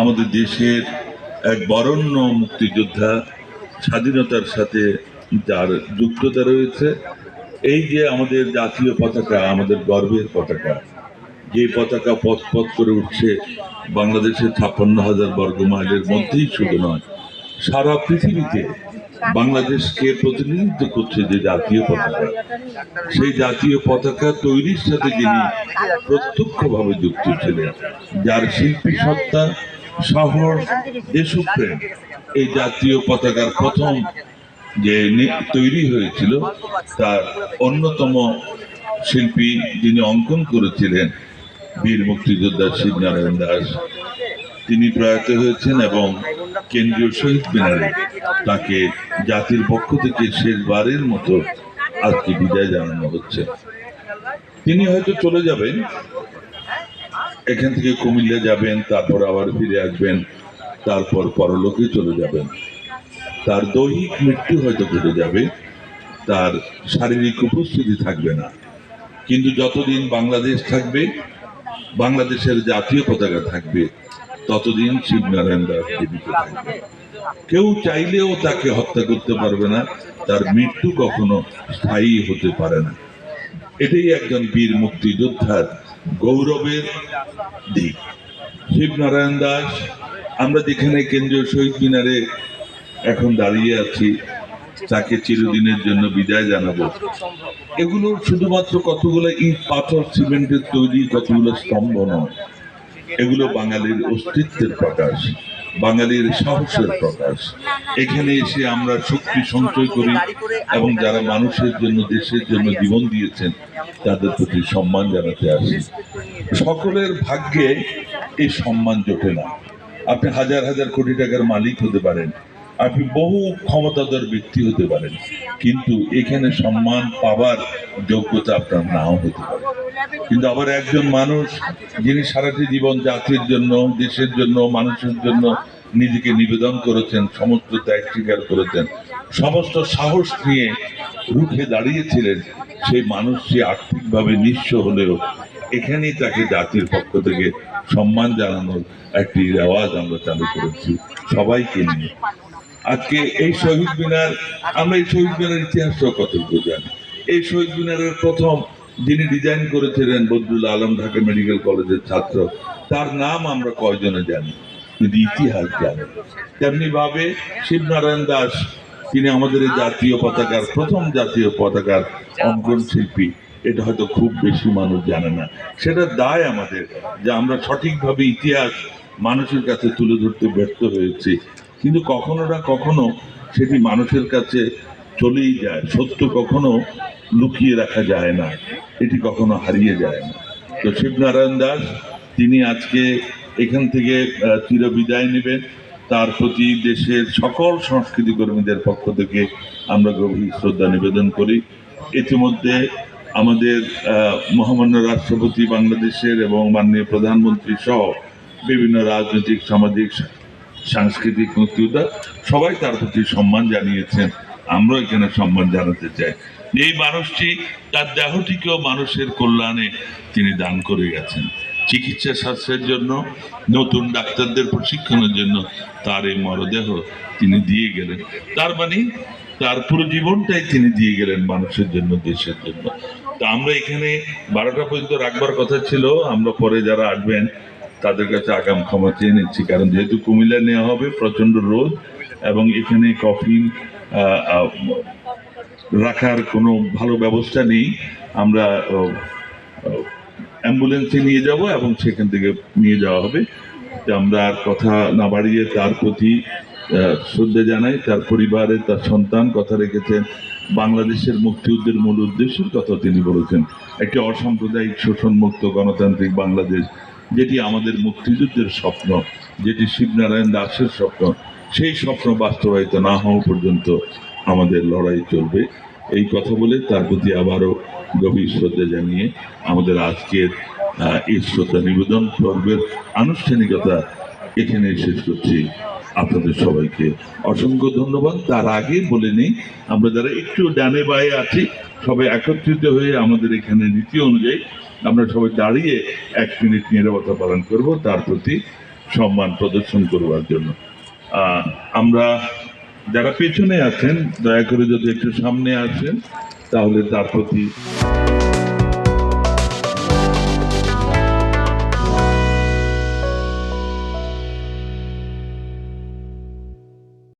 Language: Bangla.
আমাদের দেশের এক বরণ্য মুক্তিযোদ্ধা স্বাধীনতার সাথে যার যুক্ততা রয়েছে। এই যে আমাদের জাতীয় পতাকা, আমাদের গর্বের পতাকা, যে পতাকা পথ পথ করে উঠছে বাংলাদেশের ছাপ্পান্ন হাজার বর্গ মাইলের মধ্যেই শুধু নয়, সারা পৃথিবীতে বাংলাদেশকে প্রতিনিধিত্ব করছে যে জাতীয় পতাকা। সেই জাতীয় পতাকা তৈরির সাথে যিনি প্রত্যক্ষভাবে যুক্ত ছিলেন, যার শিল্পী সত্তা সাহস দেশপ্রেম। এই জাতীয় পতাকার প্রথম যে তৈরি হয়েছিল, তার অন্যতম শিল্পী যিনি অঙ্কন করেছিলেন, বীর মুক্তিযোদ্ধা শিবনারায়ণ দাস, তিনি প্রয়াত হয়েছেন এবং কেন্দ্রীয় শহীদ মিনারে তাকে জাতির পক্ষ থেকে শেষবারের মতো আজকে বিদায় জানানো হচ্ছে। তিনি হয়তো চলে যাবেন এখান থেকে কুমিল্লা যাবেন, তারপর আবার ফিরে আসবেন, তারপর পরলোকে চলে যাবেন। তার দৈহিক মৃত্যু হয়তো ঘটে যাবে, তার শারীরিক উপস্থিতি থাকবে না। কিন্তু যতদিন বাংলাদেশ থাকবে, বাংলাদেশের জাতীয় পতাকা থাকবে, ততদিন শিবনারায়ণ দাস জীবিত থাকবে। কেউ চাইলেও তাকে হত্যা করতে পারবে না, তার মৃত্যু কখনো স্থায়ী হতে পারে না। এটাই একজন বীর মুক্তিযোদ্ধার গৌরবের দিক। শিবনারায়ণ দাস, আমরা যেখানে কেন্দ্রীয় শহীদ মিনারে এখন দাঁড়িয়ে আছি, তাকে চিরদিনের জন্য বিদায় জানাব। এগুলো শুধুমাত্র কতগুলো ইট, পাথর, সিমেন্টের তৈরি কতগুলো স্তম্ভ নয়, এগুলো বাঙালির অস্তিত্বের প্রকাশ। বাঙালির সাহসের প্রকাশ। এখানে এসে আমরা শক্তি সঞ্চয় করি এবং যারা মানুষের জন্য দেশের জন্য জীবন দিয়েছেন তাদের প্রতি সম্মান জানাতে আসি। সকলের ভাগ্যে এই সম্মান জোটে না। আপনি হাজার হাজার কোটি টাকার মালিক হতে পারেন। আপনি বহু ক্ষমতাধর ব্যক্তি হতে পারেন, কিন্তু এখানে সম্মান পাবার যোগ্যতা আপনার নাও হতে পারে। কিন্তু আবার একজন মানুষ যিনি সারাটি জীবন জাতির জন্য, দেশের জন্য, মানুষের জন্য নিজেকে নিবেদন করেছেন, সমস্ত ত্যাগ স্বীকার করেছেন, সমস্ত সাহস নিয়ে রুখে দাঁড়িয়েছিলেন, সেই মানুষটি আর্থিকভাবে নিঃস্ব হলেও এখানেই তাকে জাতির পক্ষ থেকে সম্মান জানানোর একটি রেওয়াজ আমরা চালু করেছি। সবাইকে নিয়ে আজকে এই শহীদ মিনার, আমরা এই শহীদ মিনার ইতিহাসটাও কতটুকু জানি? এই শহীদ মিনারের প্রথম যিনি ডিজাইন করেছিলেন বদরুল আলম ঢাকা মেডিকেল কলেজের ছাত্র, তার নাম আমরা কয়জনে জানি? কিন্তু ইতিহাস জানি। তেমনি ভাবে শিবনারায়ণ দাস, তিনি আমাদের জাতীয় পতাকার, প্রথম জাতীয় পতাকার অঙ্কন শিল্পী। এটা হয়তো খুব বেশি মানুষ জানে না। সেটা দায় আমাদের যে আমরা সঠিকভাবে ইতিহাস মানুষের কাছে তুলে ধরতে ব্যর্থ হয়েছি। কিন্তু কখনো না কখনো সেটি মানুষের কাছে চলেই যায়। সত্য কখনো লুকিয়ে রাখা যায় না। এটি কখনো হারিয়ে যায় না। তো শিবনারায়ণ দাস, তিনি আজকে এখান থেকে চিরবিদায় নেবেন। তার প্রতি দেশের সকল সংস্কৃতি কর্মীদের পক্ষ থেকে আমরা গভীর শ্রদ্ধা নিবেদন করি। ইতিমধ্যে আমাদের মহামান্য রাষ্ট্রপতি বাংলাদেশের এবং মাননীয় প্রধানমন্ত্রী সহ বিভিন্ন রাজনৈতিক, সামাজিক সাংস্কৃতিক মুক্তিযোদ্ধা সবাই তার প্রতি সম্মান জানিয়েছেন। আমরা এখানে সম্মান জানাতে চাই। এই মানুষটি, তার দেহটিকেও মানুষের কল্যাণে তিনি দান করে গেছেন। চিকিৎসা শাস্ত্রের জন্য, নতুন ডাক্তারদের প্রশিক্ষণের জন্য তার এই মরদেহ তিনি দিয়ে গেলেন। তার মানে তার পুরো জীবনটাই তিনি দিয়ে গেলেন মানুষের জন্য, দেশের জন্য। তা আমরা এখানে বারোটা পর্যন্ত রাখবার কথা ছিল। আমরা পরে যারা আসবেন তাদের কাছে আগাম ক্ষমা চেয়ে নিচ্ছি। কারণ যেহেতু কুমিল্লা নেওয়া হবে প্রচণ্ড রোদ এবং এখানে কফিন রাখার কোনো ভালো ব্যবস্থা নেই। আমরা অ্যাম্বুলেন্সে নিয়ে যাব এবং সেখান থেকে নিয়ে যাওয়া হবে। আমরা আর কথা না বাড়িয়ে তার প্রতি শ্রদ্ধা জানাই। তার পরিবারে তার সন্তান কথা রেখেছেন। বাংলাদেশের মুক্তিযুদ্ধের মূল উদ্দেশ্যের কথা তিনি বলেছেন। একটি অসাম্প্রদায়িক শোষণমুক্ত গণতান্ত্রিক বাংলাদেশ যেটি আমাদের মুক্তিযুদ্ধের স্বপ্ন, যেটি শিবনারায়ণ দাসের স্বপ্ন, সেই স্বপ্ন বাস্তবায়িত না হওয়া পর্যন্ত আমাদের লড়াই চলবে। এই কথা বলে তার প্রতি আবারও গভীর শ্রদ্ধা জানিয়ে আমাদের আজকের এই শ্রদ্ধা নিবেদন পর্বের আনুষ্ঠানিকতা এখানে শেষ করছি। আপনাদের সবাইকে অসংখ্য ধন্যবাদ। তার আগে বলে নেই, আমরা যারা একটু ডানে বায়ে আছি, সবাই একত্রিত হয়ে আমাদের এখানে নীতি অনুযায়ী আমরা সবাই দাঁড়িয়ে এক মিনিট নিরবতা পালন করব, তার প্রতি সম্মান প্রদর্শন করবার জন্য। আমরা যারা পেছনে আছেন, দয়া করে যদি একটু সামনে আসেন, তাহলে তার প্রতি